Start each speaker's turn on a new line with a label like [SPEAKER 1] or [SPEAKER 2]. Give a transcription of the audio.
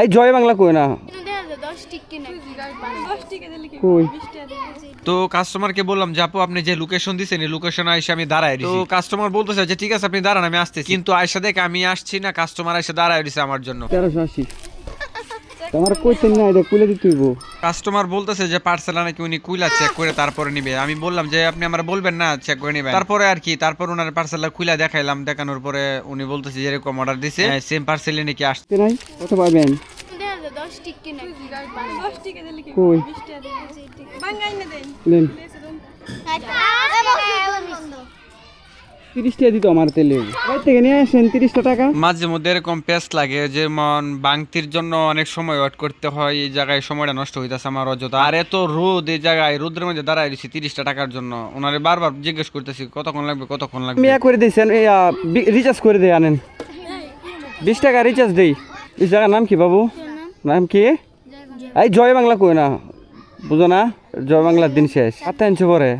[SPEAKER 1] এই জয় বাংলা কই না?
[SPEAKER 2] তো কাস্টমারকে বললাম যে আপু আপনি যে লোকেশন দিচ্ছেন এই লোকেশন আইসে আমি দাঁড়ায় তো কাস্টমার বলতেছে যে ঠিক আছে আপনি দাঁড়ান আমি আসতেছি। কিন্তু আয়সা দেখে আমি আসছি না কাস্টমার এসে দাঁড়ায় দিছে আমার জন্য।
[SPEAKER 1] তেরোশো আশি। তোমার কইতেন না এটা কুলে দিতে হইব।
[SPEAKER 2] কাস্টমার বলতেছে যে পার্সেল নাকি উনি কুইলা চেক করে তারপরে নিবে। আমি বললাম যে আপনি আমার বলবেন না চেক করে নিবেন। তারপরে আর কি তারপর ওনার পার্সেলটা খুলে দেখাইলাম দেখানোর পরে উনি বলতেছে যে এরকম অর্ডার দিছে। সেম পার্সেলই নাকি আসছে
[SPEAKER 1] নাই? কত পাবেন কই? নেন। তিরিশ টাকা দিত আমার তেলে। থেকে নিয়ে আসেন তিরিশটা টাকা।
[SPEAKER 2] মাঝে মধ্যে এরকম পেস্ট লাগে যেমন বাংতির জন্য অনেক সময় ওয়েট করতে হয় এই জায়গায় সময়টা নষ্ট হইতেছে আমার অযথা। আর এত রোদ এই জায়গায় রোদের মধ্যে দাঁড়ায় দিছি তিরিশটা টাকার জন্য। ওনারে বারবার জিজ্ঞেস করতেছি কতক্ষণ লাগবে কতক্ষণ লাগবে?
[SPEAKER 1] ইয়া করে দিয়েছেন এই রিচার্জ করে দেয় আনেন। বিশ টাকা রিচার্জ দেই। এই জায়গার নাম কি বাবু? নাম কি? এই জয় বাংলা কই না? বুঝো না জয় বাংলার দিন শেষ। আনছে পরে।